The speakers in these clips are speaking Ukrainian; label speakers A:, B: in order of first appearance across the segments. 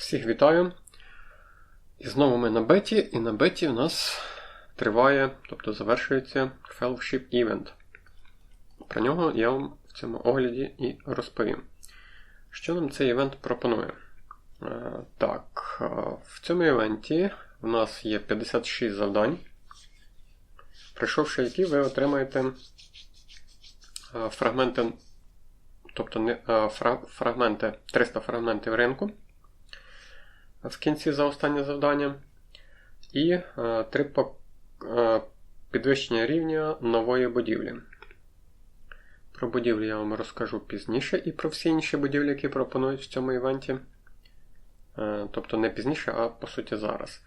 A: Всіх вітаю. І знову ми на беті, і на беті у нас триває, тобто завершується Fellowship Event. Про нього я вам в цьому огляді і розповім. Що нам цей івент пропонує? Е, Так, е, в цьому івенті в нас є 56 завдань, пройшовши які ви отримаєте е, фрагменти, тобто фрагменти, 300 фрагментів ринку в кінці за останнє завдання. І е, три по- е, підвищення рівня нової будівлі. Про будівлі я вам розкажу пізніше і про всі інші будівлі, які пропонують в цьому івенті. Е, тобто не пізніше, а по суті зараз.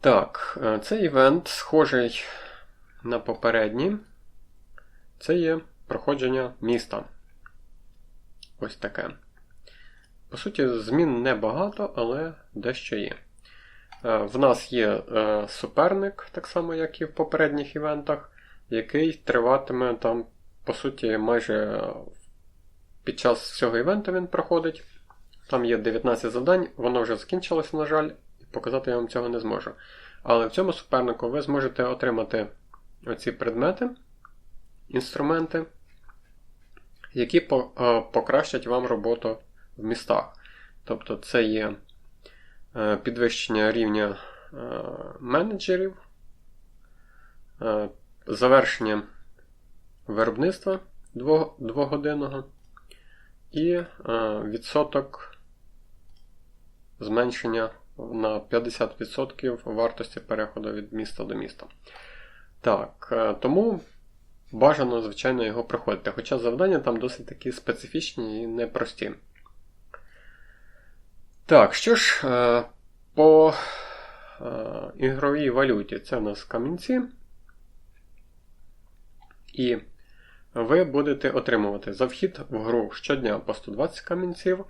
A: Так, е, цей івент схожий на попередній. Це є проходження міста. Ось таке. По суті, змін небагато, але дещо є. Е, В нас є е, суперник, так само, як і в попередніх івентах, який триватиме там, по суті, майже під час всього івенту він проходить. Там є 19 завдань, воно вже закінчилося, на жаль, і показати я вам цього не зможу. Але в цьому супернику ви зможете отримати оці предмети, інструменти, які е, покращать вам роботу в містах. Тобто це є е, підвищення рівня е, менеджерів, е, завершення виробництва дво- двогодинного і відсоток зменшення на 50% вартості переходу від міста до міста. Так, тому бажано, звичайно, його проходити. Хоча завдання там досить такі специфічні і непрості. Так, що ж, е, по е, ігровій валюті це в нас камінці. І ви будете отримувати за вхід в гру щодня по 120 камінців.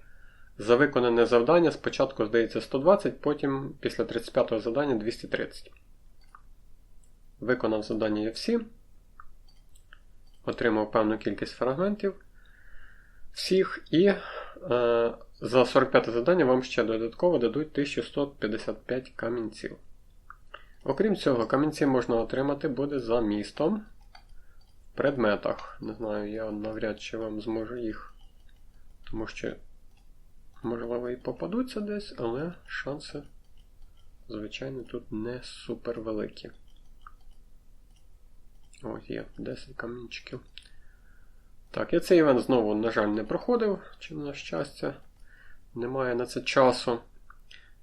A: За виконане завдання спочатку, здається, 120, потім після 35-го завдання 230. Виконав завдання я всі. Отримав певну кількість фрагментів всіх. І е, за 45 завдання вам ще додатково дадуть 1155 камінців. Окрім цього, камінці можна отримати буде за містом в предметах. Не знаю, я навряд чи вам зможу їх. Тому що, можливо, і попадуться десь, але шанси, звичайно, тут не супер великі. Ось є 10 камінчиків. Так, я цей івент знову, на жаль, не проходив, чи на щастя. Немає на це часу.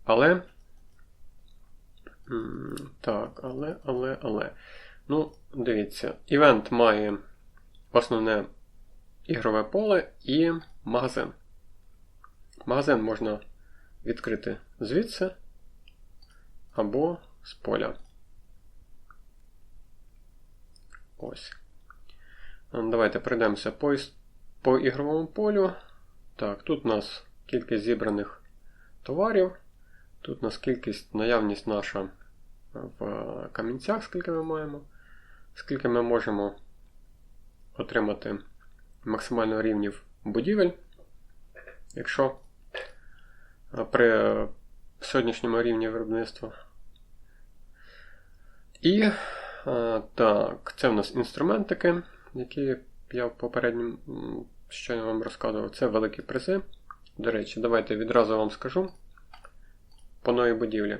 A: Але. Так, але, але, але. Ну, дивіться, івент має основне ігрове поле і магазин. Магазин можна відкрити звідси або з поля. Ось. Давайте пройдемося по, по ігровому полю. Так, тут у нас кількість зібраних товарів. Тут у нас кількість, наявність наша в камінцях, скільки ми маємо. Скільки ми можемо отримати максимально рівнів будівель. Якщо е, при сьогоднішньому рівні виробництва. І е, так, це в нас інструментики, які я в попередньому щойно вам розказував. Це великі призи. До речі, давайте відразу вам скажу по новій будівлі.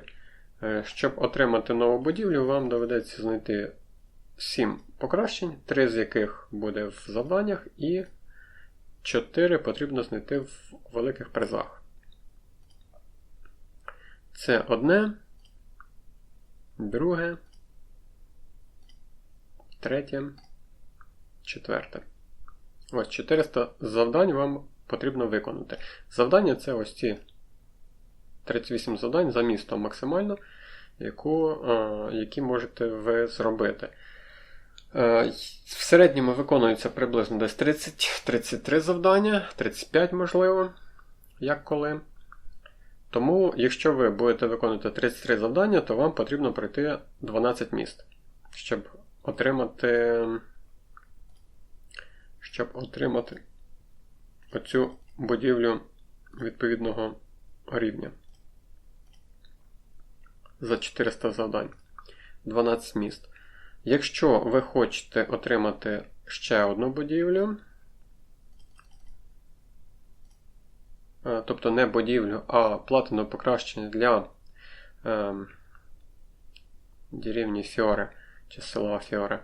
A: Е, Щоб отримати нову будівлю, вам доведеться знайти 7 покращень, 3 з яких буде в завданнях, і 4 потрібно знайти в великих призах. Це одне, друге, третє, четверте. Ось 400 завдань вам потрібно виконати. Завдання це ось ці 38 завдань за місто максимально, яку, е, які можете ви зробити. Е, В середньому виконується приблизно десь 30-33 завдання, 35 можливо, як коли. Тому, якщо ви будете виконувати 33 завдання, то вам потрібно пройти 12 міст, щоб отримати, щоб отримати оцю будівлю відповідного рівня. За 400 завдань. 12 міст. Якщо ви хочете отримати ще одну будівлю, е, тобто не будівлю, а платину покращення для е, деревні Фіоре чи села Фіоре, е,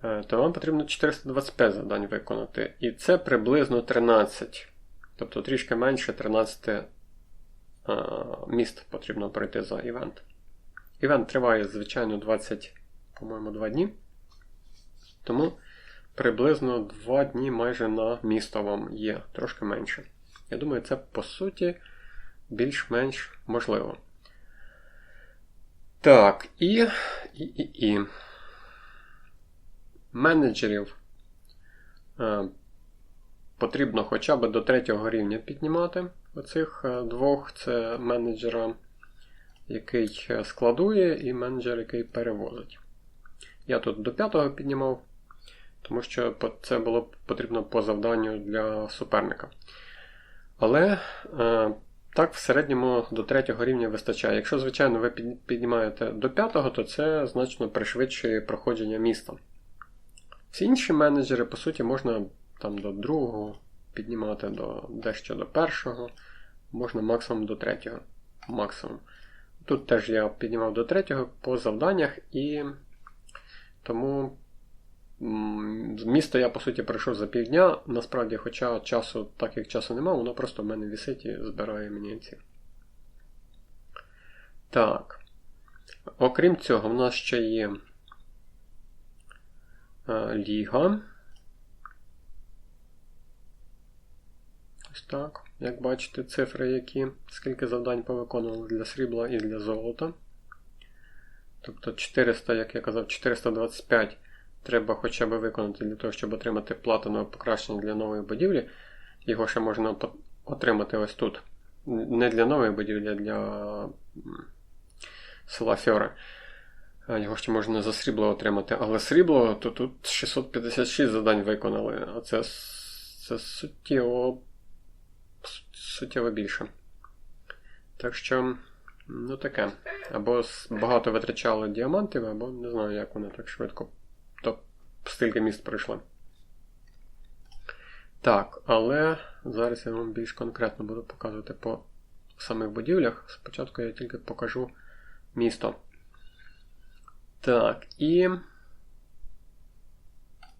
A: то вам потрібно 425 завдань виконати. І це приблизно 13. Тобто трішки менше 13 е, міст потрібно пройти за івент. Івент триває, звичайно, 20, по-моєму, 2 дні. Тому приблизно 2 дні майже на місто вам є, трошки менше. Я думаю, це по суті більш-менш можливо. Так, і, і, і, і. Менеджерів е, потрібно хоча б до третього рівня піднімати. Оцих е, двох це менеджера, який е, складує, і менеджер, який перевозить. Я тут до п'ятого піднімав, тому що це було потрібно по завданню для суперника. Але так, в середньому до третього рівня вистачає. Якщо, звичайно, ви піднімаєте до п'ятого, то це значно пришвидшує проходження міста. Всі інші менеджери, по суті, можна там до другого піднімати до дещо до першого, можна максимум до третього. Максимум. Тут теж я піднімав до третього по завданнях, і тому місто я, по суті, пройшов за півдня. Насправді, хоча часу, так як часу немає, воно просто в мене вісить і збирає мені ці. Так. Окрім цього, в нас ще є Ліга. Ось так. Як бачите, цифри, які, скільки завдань повиконували для срібла і для золота. Тобто 400, як я казав, 425 треба хоча б виконати для того, щоб отримати платинове покращення для нової будівлі. Його ще можна отримати ось тут. Не для нової будівлі, а для села Фьоре. Його ще можна за срібло отримати. Але срібло, то тут 656 завдань виконали, а це це суттєво суттєво більше. Так що, ну таке. Або багато витрачали діамантів, або не знаю, як вони так швидко то стільки міст пройшли. Так, але зараз я вам більш конкретно буду показувати по самих будівлях. Спочатку я тільки покажу місто. Так, і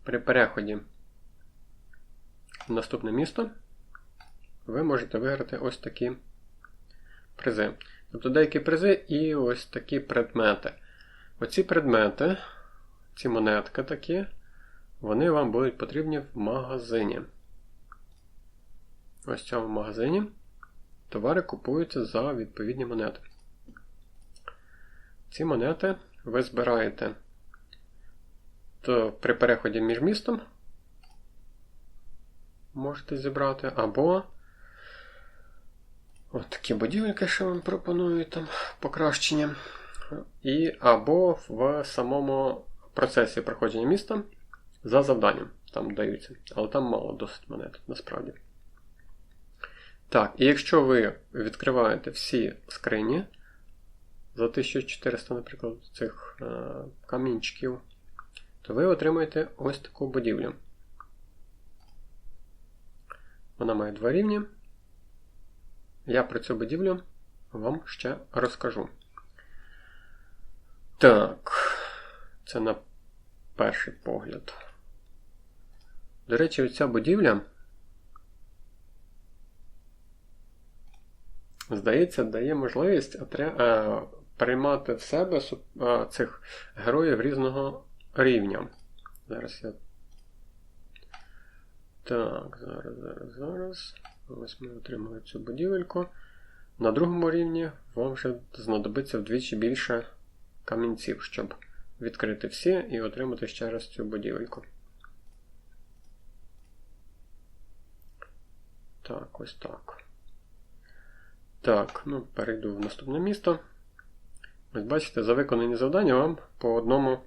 A: при переході в наступне місто ви можете виграти ось такі призи. Тобто деякі призи і ось такі предмети. Оці предмети ці монетки такі, вони вам будуть потрібні в магазині. Ось в цьому магазині товари купуються за відповідні монети. Ці монети ви збираєте то при переході між містом. Можете зібрати, або от такі будівельки, що вам пропонують там покращення. І або в самому процесі проходження міста за завданням там даються. Але там мало досить монет, насправді. Так, і якщо ви відкриваєте всі скрині за 1400, наприклад, цих е, камінчиків, то ви отримаєте ось таку будівлю. Вона має два рівні. Я про цю будівлю вам ще розкажу. Так, це на перший погляд. До речі, оця будівля, здається, дає можливість е, приймати в себе цих героїв різного рівня. Зараз я. Так, зараз, зараз, зараз. Ось ми отримали цю будівельку. На другому рівні вам вже знадобиться вдвічі більше камінців, щоб відкрити всі і отримати ще раз цю будівельку. Так, ось так. Так, ну, перейду в наступне місто. Ось бачите, за виконані завдання вам по одному,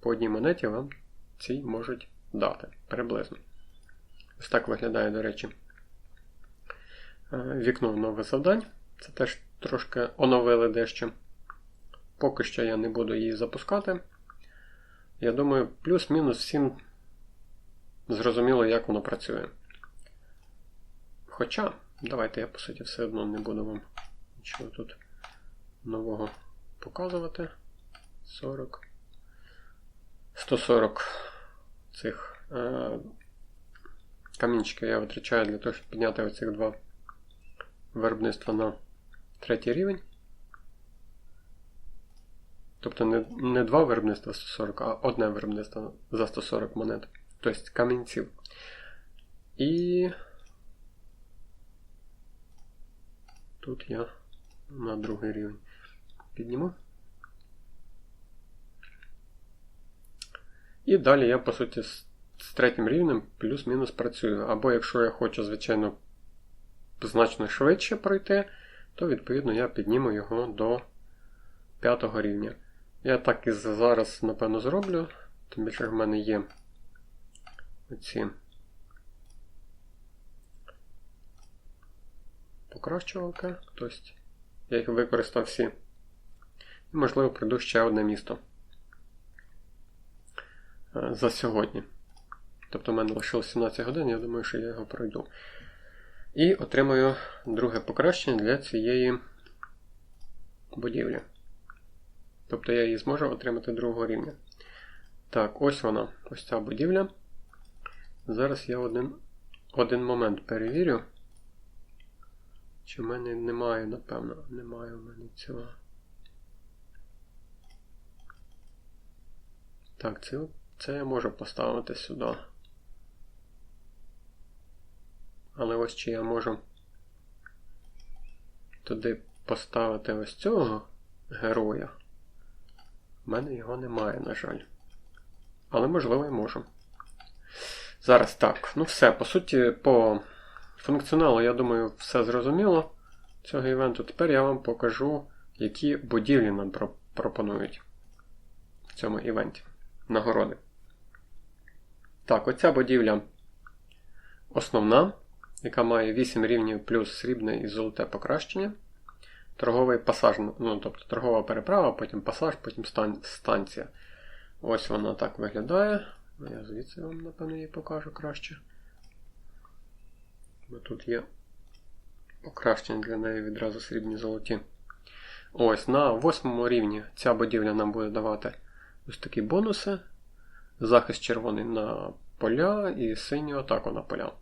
A: по одній монеті вам ці можуть дати приблизно. Ось так виглядає, до речі, е, вікно нових завдань. Це теж трошки оновили дещо. Поки що я не буду її запускати. Я думаю, плюс-мінус всім зрозуміло, як воно працює. Хоча, давайте я, по суті, все одно не буду вам нічого тут нового показувати. 40. 140 цих е, камінчиків я витрачаю для того, щоб підняти оцих два виробництва на третій рівень. Тобто не не два виробництва 140, а одне виробництво за 140 монет. Тобто камінців. І тут я на другий рівень підніму. І далі я, по суті, з, третім рівнем плюс-мінус працюю. Або якщо я хочу, звичайно, значно швидше пройти, то відповідно я підніму його до п'ятого рівня. Я так і зараз, напевно, зроблю, тим більше в мене є оці покращувалки, тобто я їх використав всі. І, можливо, прийду ще одне місто е, за сьогодні. Тобто в мене лишилось 17 годин, я думаю, що я його пройду. І отримаю друге покращення для цієї будівлі. Тобто я її зможу отримати другого рівня. Так, ось вона, ось ця будівля. Зараз я один один момент перевірю. Чи в мене немає, напевно, немає в мене цього. Так, це, це я можу поставити сюди. Але ось чи я можу туди поставити ось цього героя. У мене його немає, на жаль. Але, можливо, і можу. Зараз так. Ну все, по суті, по функціоналу, я думаю, все зрозуміло цього івенту. Тепер я вам покажу, які будівлі нам пропонують в цьому івенті. Нагороди. Так, оця будівля основна, яка має 8 рівнів плюс срібне і золоте покращення торговий пасаж, ну, тобто торгова переправа, потім пасаж, потім станція. Ось вона так виглядає. Я звідси вам, напевно, її покажу краще. Бо тут є покращення для неї відразу срібні золоті. Ось на восьмому рівні ця будівля нам буде давати ось такі бонуси. Захист червоний на поля і синю атаку на поля.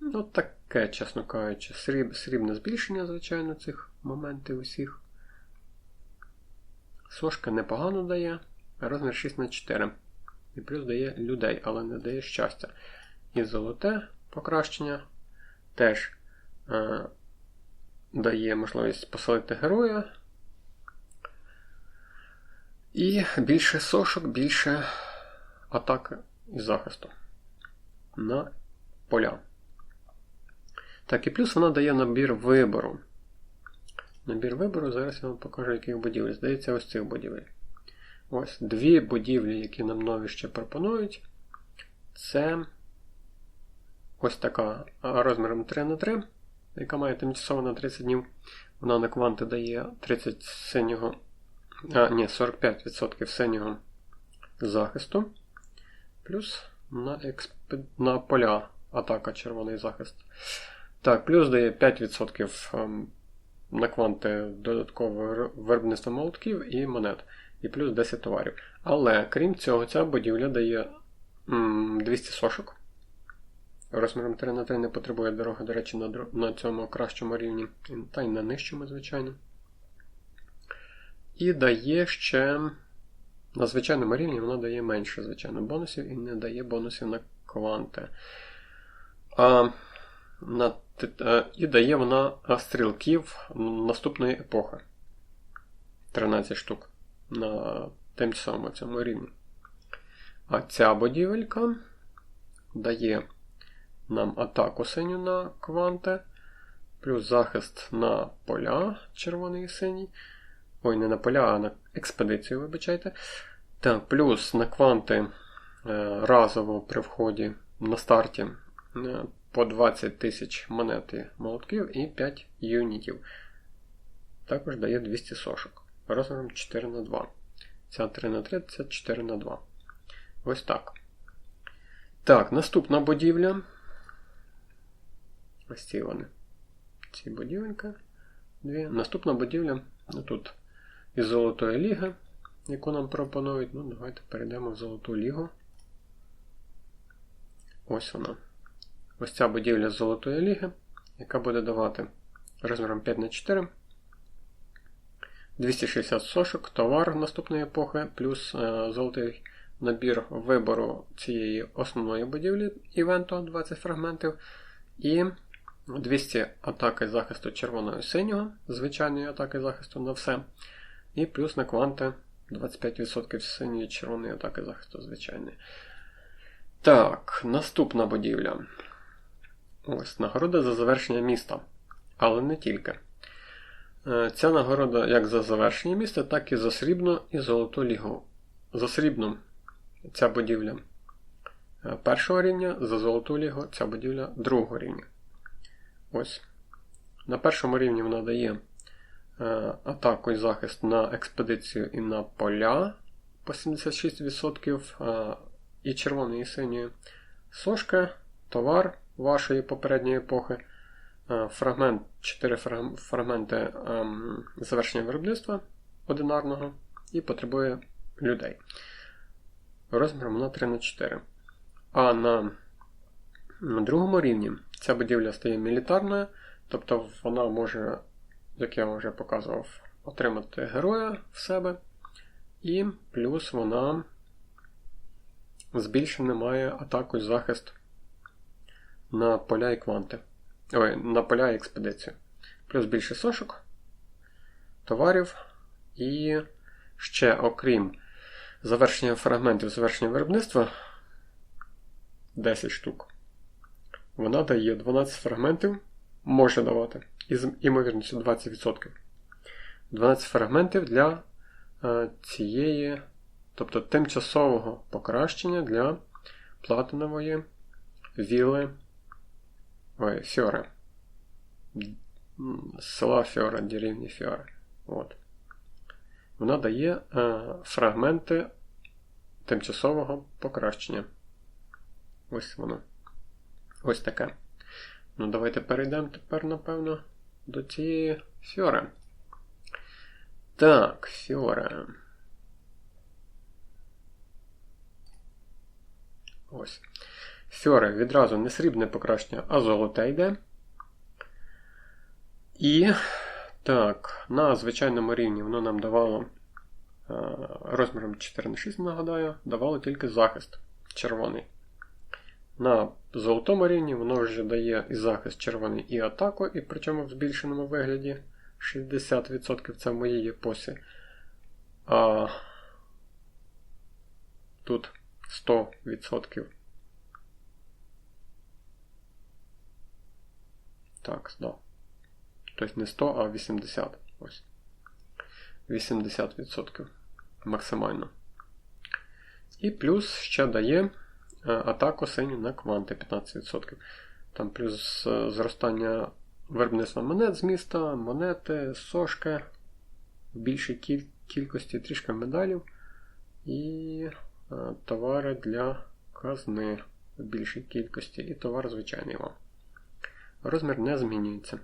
A: Ну, таке, чесно кажучи, сріб, срібне збільшення, звичайно, цих моментів усіх. Сошка непогано дає. Розмір 6 на 4. І плюс дає людей, але не дає щастя. І золоте покращення теж е, дає можливість поселити героя. І більше сошок, більше атаки і захисту на поля. Так, і плюс вона дає набір вибору. Набір вибору, зараз я вам покажу, яких будівель. Здається, ось цих будівель. Ось дві будівлі, які нам нові ще пропонують. Це ось така розміром 3х3, яка має тимчасово на 30 днів. Вона на кванти дає 30 синього, а, ні, 45% синього захисту. Плюс на, експед... на поля атака червоний захист. Так, плюс дає 5% ем, на кванти додаткового виробництва молотків і монет. І плюс 10 товарів. Але крім цього, ця будівля дає 200 сошок. Розміром 3 на 3 не потребує дороги, до речі, на на цьому кращому рівні, та й на нижчому, звичайно. І дає ще. На звичайному рівні вона дає менше, звичайно, бонусів і не дає бонусів на кванти. А на, е, і дає вона стрілків наступної епохи. 13 штук на тимчасовому цьому рівні. А ця будівелька дає нам атаку синю на кванти, плюс захист на поля червоний і синій. Ой, не на поля, а на експедицію, вибачайте. Так, плюс на кванти е, разово при вході на старті по 20 тисяч монети молотків і 5 юнітів. Також дає 200 сошок. Розміром 4 на 2 Ця 3 на 3 це 4 на 2 Ось так. Так, наступна будівля. Ось ці вони. Ці будівелька. Дві. Наступна будівля. Тут із Золотої ліги, яку нам пропонують. Ну, давайте перейдемо в Золоту лігу. Ось вона. Ось ця будівля з Золотої ліги, яка буде давати розміром 5 на 4 260 сошок, товар наступної епохи, плюс е, золотий набір вибору цієї основної будівлі івенту 20 фрагментів. І 200 атаки захисту червоного і синього, звичайної атаки захисту на все. І плюс на кванти 25% синьої червоної атаки захисту звичайної. Так, наступна будівля. Ось нагорода за завершення міста. Але не тільки. Е, ця нагорода як за завершення міста, так і за срібну і золоту лігу. За срібну ця будівля е, першого рівня, за золоту лігу ця будівля другого рівня. Ось. На першому рівні вона дає атаку і захист на експедицію і на поля по 76%. І червоної і синьої. Сошка, товар вашої попередньої епохи. Фрагмент, 4 фрагменти ем, завершення виробництва одинарного і потребує людей. Розміром на 3 на 4. А на другому рівні ця будівля стає мілітарною, тобто вона може, як я вже показував, отримати героя в себе. І плюс вона збільшене має атаку і захист на поля і кванти. Ой, на поля і експедицію. Плюс більше сошок, товарів. І ще, окрім завершення фрагментів завершення виробництва 10 штук. Вона дає 12 фрагментів, може давати, із імовірністю 20%. 12 фрагментів для е, цієї, тобто тимчасового покращення для платинової віли ой, Фьоре. Села Фьоре, деревні Фьоре. От. Вона дає е, фрагменти тимчасового покращення. Ось воно. Ось таке. Ну, давайте перейдемо тепер, напевно, до цієї фьори. Так, фьоре. Ось. Фьоре відразу не срібне покращення, а золоте йде. І так, на звичайному рівні воно нам давало е, розміром 4 на 6, нагадаю, давало тільки захист червоний. На золотому рівні воно вже дає і захист червоний, і атаку, і причому в збільшеному вигляді 60% це в моїй епосі. А тут 100%. Так, да. Тобто не 100, а 80. Ось. 80% максимально. І плюс ще дає атаку синю на кванти 15%. Там плюс е, зростання виробництва монет з міста, монети, сошки в більшій кіль кількості трішки медалів і е, товари для казни в більшій кількості, і товар звичайний вам. Розмір не змінюється.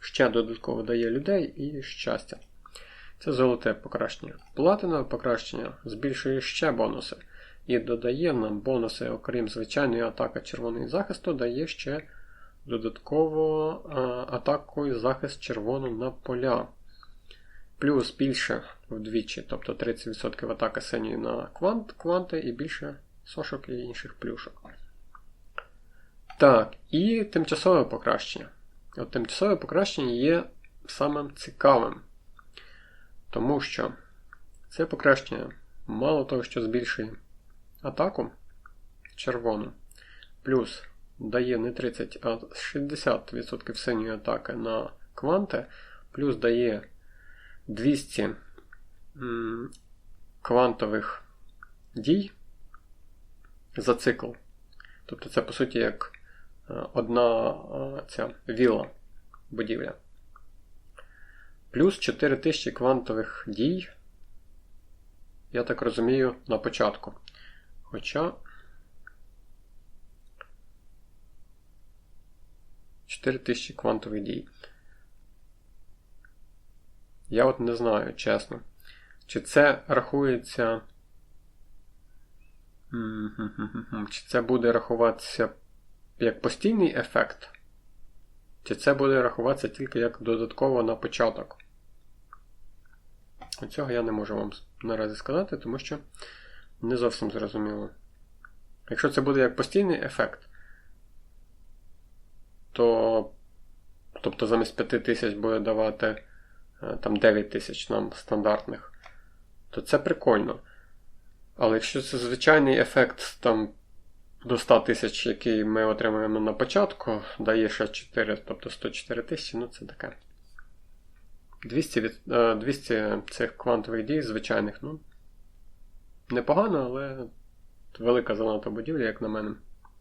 A: Ще додатково дає людей і щастя. Це золоте покращення. Платинове покращення збільшує ще бонуси. І додає нам бонуси, окрім звичайної атаки червоного захисту, дає ще додатково атаку і захист червоного на поля. Плюс більше вдвічі, тобто 30% атаки синьої на квант, кванти і більше сошок і інших плюшок. Так, і тимчасове покращення. От Тимчасове покращення є самим цікавим. Тому що це покращення мало того, що збільшує атаку червону, плюс дає не 30, а 60% синьої атаки на кванти, плюс дає 200 квантових дій за цикл. Тобто це, по суті, як одна е, ця віла будівля. Плюс 4000 квантових дій, я так розумію, на початку. Хоча 4000 квантових дій. Я от не знаю, чесно. Чи це рахується. Чи це буде рахуватися як постійний ефект? Чи це буде рахуватися тільки як додатково на початок? Цього я не можу вам наразі сказати, тому що не зовсім зрозуміло. Якщо це буде як постійний ефект, то тобто замість 5000 буде давати е, там 9000 нам стандартних, то це прикольно. Але якщо це звичайний ефект там до 100 тисяч, який ми отримуємо на початку, дає ще 4, тобто 104 тисячі, ну це таке. 200 від, 200 цих квантових дій, звичайних, ну, непогано, але велика занадто будівля, як на мене,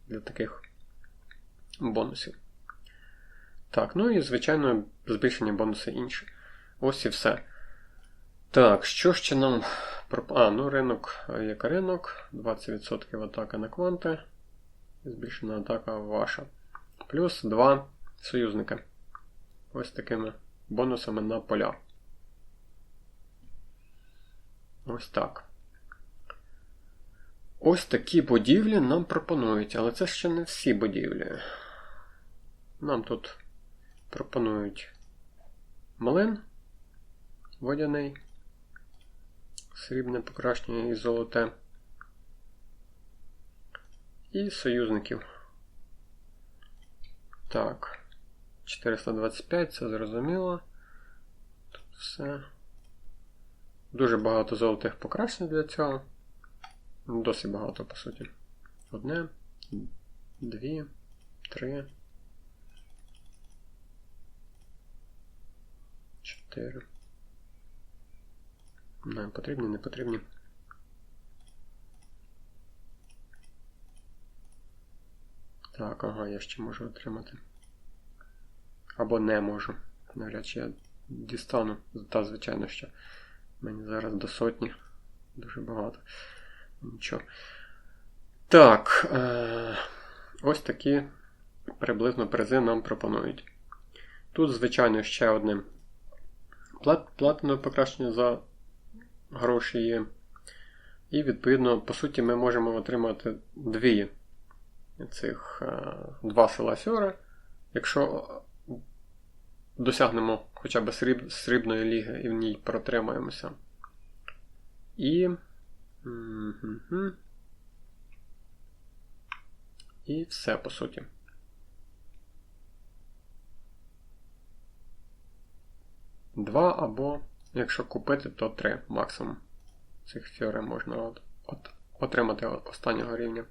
A: для таких бонусів. Так, ну і, звичайно, збільшення бонуси інші. Ось і все. Так, що ще нам. А, ну ринок як ринок, 20% атака на кванти. Збільшена атака ваша. Плюс 2 союзника. Ось такими бонусами на поля. Ось так. Ось такі будівлі нам пропонують, але це ще не всі будівлі. Нам тут пропонують млин водяний, срібне покращення і золоте. І союзників. Так. 425, це зрозуміло. Тут все. Дуже багато золотих покращень для цього. Досить багато, по суті. Одне, дві, три. Чотири. Не потрібні, не потрібні. Так, ага, я ще можу отримати. Або не можу. Навряд чи я дістану. Та, звичайно, що мені зараз до сотні. Дуже багато. Нічого. Так. Е- ось такі приблизно призи нам пропонують. Тут, звичайно, ще одне плат, платинове покращення за гроші є. І, відповідно, по суті, ми можемо отримати дві цих е, два села Сьора. Якщо досягнемо хоча б сріб, срібної ліги і в ній протримаємося. І. І все по суті. Два або, якщо купити, то три максимум. Цих фіори можна от, от, отримати останнього рівня.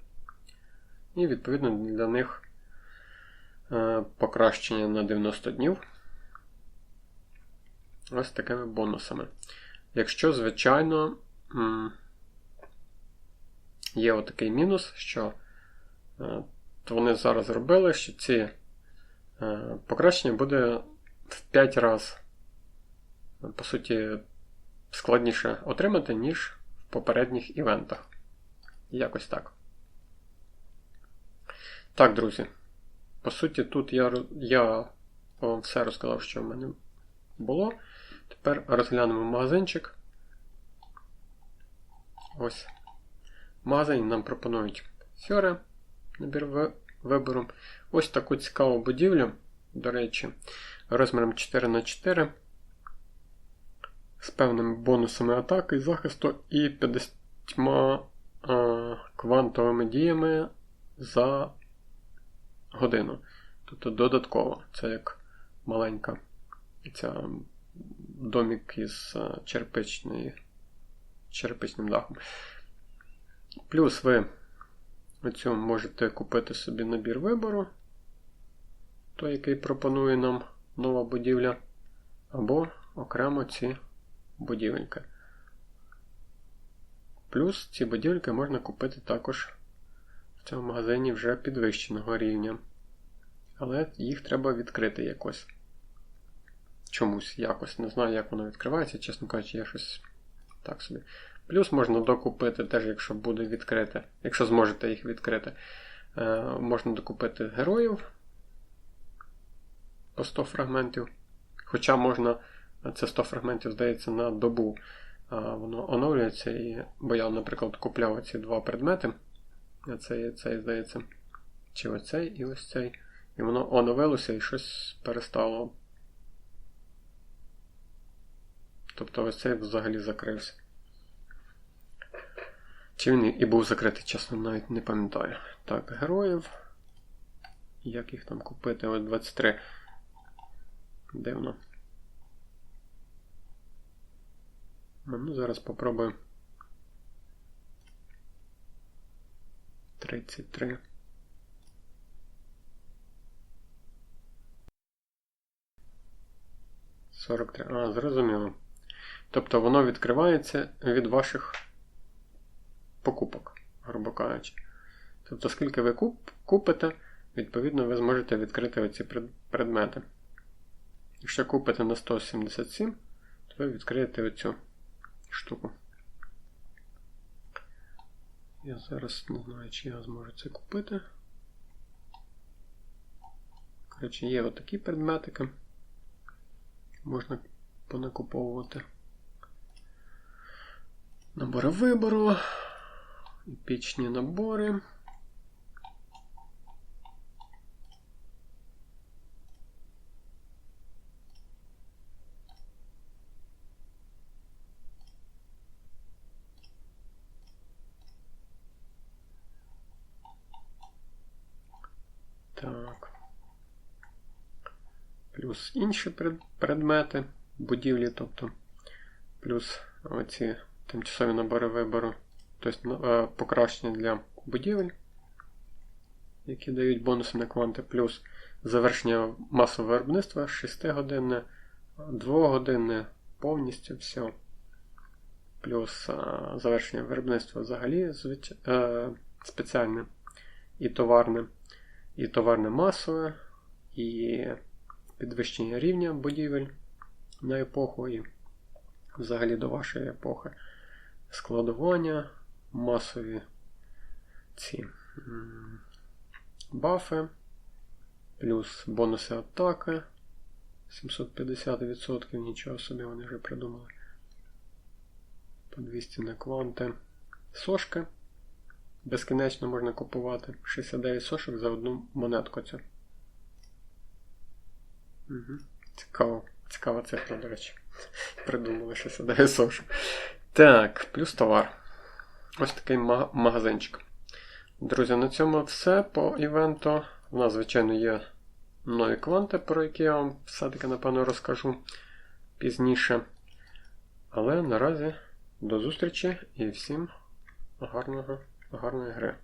A: І, відповідно, для них е, покращення на 90 днів ось такими бонусами. Якщо, звичайно, є отакий мінус, що е, вони зараз зробили, що ці е, покращення буде в 5 разів, по суті, складніше отримати, ніж в попередніх івентах. Якось так. Так, друзі. По суті, тут я я вам все розказав, що в мене було. Тепер розглянемо магазинчик. Ось. Магазин нам пропонують сьоре, набір вибору. Ось таку цікаву будівлю, до речі, розміром 4х4. З певними бонусами атаки, і захисту і 50 а, квантовими діями за годину. Тобто додатково. Це як маленька ця домик із черепичним дахом. Плюс ви оцю можете купити собі набір вибору, той, який пропонує нам нова будівля, або окремо ці будівельки. Плюс ці будівельки можна купити також в цьому магазині вже підвищеного рівня. Але їх треба відкрити якось. Чомусь якось. Не знаю, як воно відкривається, чесно кажучи, я щось так собі. Плюс можна докупити, теж, якщо буде відкрите, якщо зможете їх відкрити, е, можна докупити героїв по 100 фрагментів. Хоча можна, це 100 фрагментів, здається, на добу воно оновлюється. І, бо я, наприклад, купляв ці два предмети. Цей, цей, здається, чи оцей і ось цей. І воно оновилося і щось перестало. Тобто ось цей взагалі закрився. Чи він і був закритий, чесно, навіть не пам'ятаю. Так, героїв. Як їх там купити? Ось 23. Дивно. Ну, зараз попробую. 33. Сорок три. А, зрозуміло. Тобто воно відкривається від ваших покупок, грубо кажучи. Тобто, скільки ви куп, купите, відповідно, ви зможете відкрити оці предмети. Якщо купите на 177, то ви відкриєте оцю штуку. Я зараз не знаю, чи я зможу це купити. Коротше, є отакі предметики. Можна понакуповувати. Набори вибору, епічні набори. Так. Плюс інші предмети будівлі, тобто плюс оці тимчасові набори вибору, тобто покращення для будівель, які дають бонуси на кванти, плюс завершення масового виробництва 6-годинне, 2-годинне, повністю все. Плюс а, завершення виробництва взагалі звич... а, спеціальне і товарне і товарне масове, і підвищення рівня будівель на епоху, і взагалі до вашої епохи. Складування, масові ці бафи, плюс бонуси атаки. 750%, нічого собі вони вже придумали. По 200 на кванти. Сошки. Безкінечно можна купувати 69 сошок за одну монетку цю. Угу. Цікаво. Цікава цифра, до речі. Придумали 69 сошок. Так, плюс товар. Ось такий магазинчик. Друзі, на цьому все по івенту. У нас, звичайно, є нові кванти, про які я вам все-таки, напевно, розкажу пізніше. Але наразі до зустрічі і всім гарного! гарної гри.